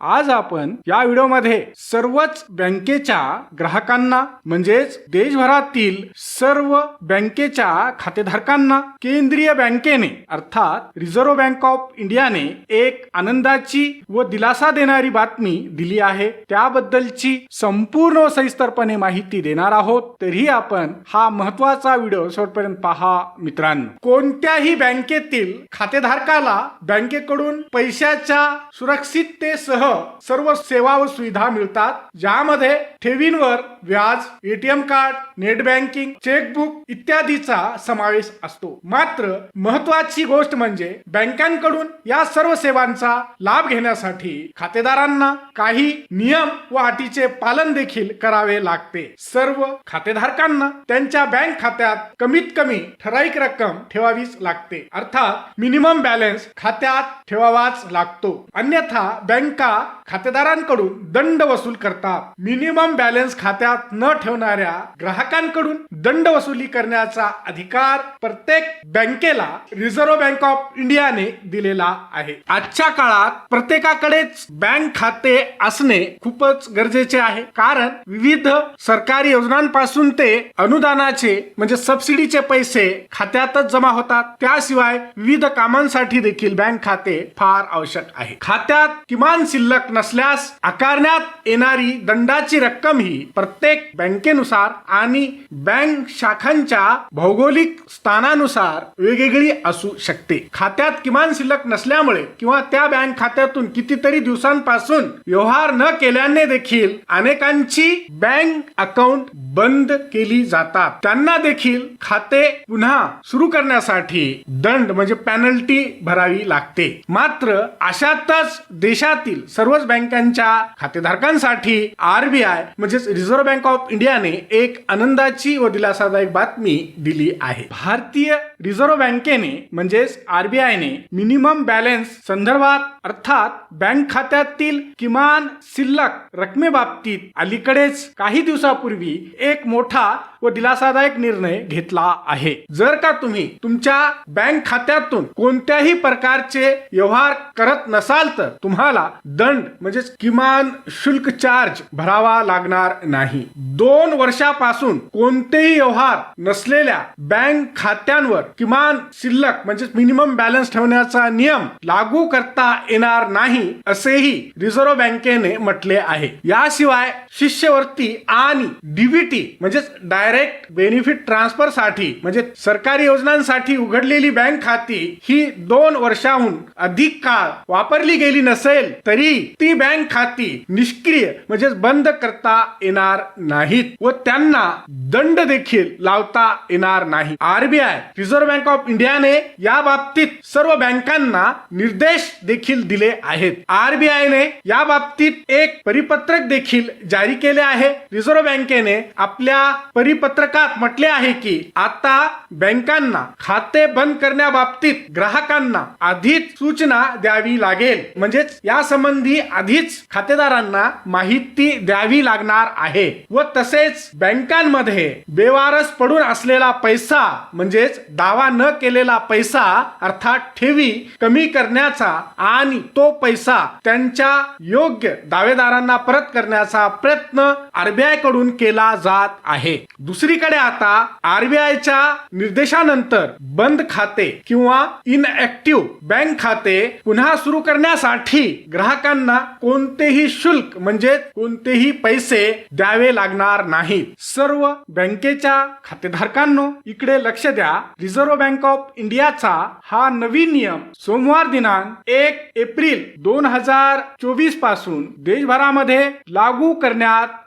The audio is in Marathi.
आज आपण या व्हिडिओमध्ये सर्वच बँकेच्या ग्राहकांना म्हणजेच देशभरातील सर्व बँकेच्या खातेधारकांना केंद्रीय बँकेने अर्थात रिझर्व्ह बँक ऑफ इंडियाने एक आनंदाची व दिलासा देणारी बातमी दिली आहे. त्याबद्दलची संपूर्ण सविस्तरपणे माहिती देणार आहोत. तरी आपण हा महत्त्वाचा व्हिडिओ शेवटपर्यंत पहा मित्रांनो. कोणत्याही बँकेतील खातेधारकाला बँकेकडून पैशाच्या सुरक्षिततेसह सर्व सेवा व सुविधा मिळतात ज्यामध्ये ठेवींवर व्याज ATM card net banking chequebook इत्यादीचा समावेश असतो. मात्र महत्वाची गोष्ट म्हणजे बँकांकडून या सर्व सेवांचा लाभ घेण्यासाठी खातेदारांना काही नियम व अटीचे पालन देखील करावे लागते. सर्व खातेधारकांना त्यांच्या बँक खात्यात कमीत कमी ठराविक रक्कम ठेवावीच लागते. अर्थात मिनिमम बॅलन्स खात्यात ठेवावाच लागतो. अन्यथा बँका A खातेदारांकडून दंड वसूल करतात. मिनिमम बॅलन्स खात्यात न ठेवणाऱ्या ग्राहकांकडून दंड वसुली करण्याचा अधिकार प्रत्येक बँकेला रिझर्व्ह बँक ऑफ इंडियाने दिलेला आहे. आजच्या काळात प्रत्येकाकडेच बँक खाते असणे खूपच गरजेचे आहे. कारण विविध सरकारी योजनांपासून ते अनुदानाचे म्हणजे सबसिडीचे पैसे खात्यातच जमा होतात. त्याशिवाय विविध कामांसाठी देखील बँक खाते फार आवश्यक आहे. खात्यात किमान शिल्लक नसल्यास आकारण्यात येणारी दंडाची रक्कम ही प्रत्येक बँकेनुसार आणि बँक शाखांच्या भौगोलिक स्थानानुसार वेगवेगळी असू शकते. खात्यात किमान शिल्लक नसल्यामुळे किंवा त्या बँक खात्यातून कितीतरी दिवसांपासून व्यवहार न केल्याने देखील अनेकांची बँक अकाउंट बंद केली जातात. त्यांना देखील खाते पुन्हा सुरू करण्यासाठी दंड म्हणजे पॅनल्टी भरावी लागते. मात्र अशातच देशातील सर्वच बँकांच्या खातेधारकांसाठी आरबीआय म्हणजेच रिझर्व्ह बँक ऑफ इंडियाने एक आनंदाची व दिलासादायक बातमी दिली आहे. भारतीय रिझर्व्ह बँकेने म्हणजेच आरबीआयने मिनिमम बॅलन्स संदर्भात अर्थात बँक खात्यातील किमान शिल्लक रकमेबाबतीत अलीकडेच काही दिवसापूर्वी एक मोठा व दिलासादायक निर्णय घेतला आहे. जर का तुम्ही तुमच्या बँक खात्यातून कोणत्याही प्रकारचे व्यवहार करत नसाल तर तुम्हाला दंड म्हणजेच किमान शुल्क चार्ज भरावा लागणार नाही. दोन वर्षापासून कोणतेही व्यवहार नसलेल्या बँक खात्यांवर किमान शिल्लक म्हणजेच मिनिमम बॅलन्स ठेवण्याचा नियम लागू करता येणार नाही असेही रिझर्व्ह बँकेने म्हटले आहे. याशिवाय शिष्यवृत्ती आणि डीबीटी म्हणजेच डायरेक्ट बेनिफिट ट्रान्सफरसाठी म्हणजे सरकारी योजनांसाठी उघडलेली बँक खाती ही दोन वर्षाहून अधिक काळ वापरली गेली नसेल तरी ती बँक खाती निष्क्रिय म्हणजेच बंद करता येणार नाहीत. व त्यांना दंड देखील लावता येणार नाही. आरबीआय रिझर्व्ह बँक ऑफ इंडियाने या बाबतीत सर्व बँकांना निर्देश देखील दिले आहेत. आरबीआयने या बाबतीत एक परिपत्रक देखील जारी केले आहे. रिझर्व्ह बँकेने आपल्या परिपत्रकात म्हटले आहे की आता बँकांना खाते बंद करण्याबाबतीत ग्राहकांना आधीच सूचना द्यावी लागेल. म्हणजेच या संबंधी आधीच खातेदारांना माहिती द्यावी लागणार आहे. व तसेच बँकांमध्ये बेवारस पडून असलेला पैसा म्हणजेच दावा न केलेला पैसा अर्थात ठेवी कमी करण्याचा आणि तो पैसा त्यांच्या योग्य दावेदारांना परत करण्याचा प्रयत्न आरबीआयकडून केला जात आहे. दुसरीकडे आता आरबीआयच्या निर्देशानंतर बंद खाते किंवा इनएक्टिव्ह बँक खाते पुन्हा सुरू करण्यासाठी ग्राहकांना कोणतेही शुल्क म्हणजे कोणतेही पैसे द्यावे लागणार नाहीत. सर्व बँकेच्या खातेधारकांनो इकडे लक्ष द्या. रिझर्व्ह बँक ऑफ इंडियाचा हा नवीन नियम सोमवार दिनांक एक एप्रिल दोन हजार चोवीसपासून देशभरामध्ये लागू करण्यात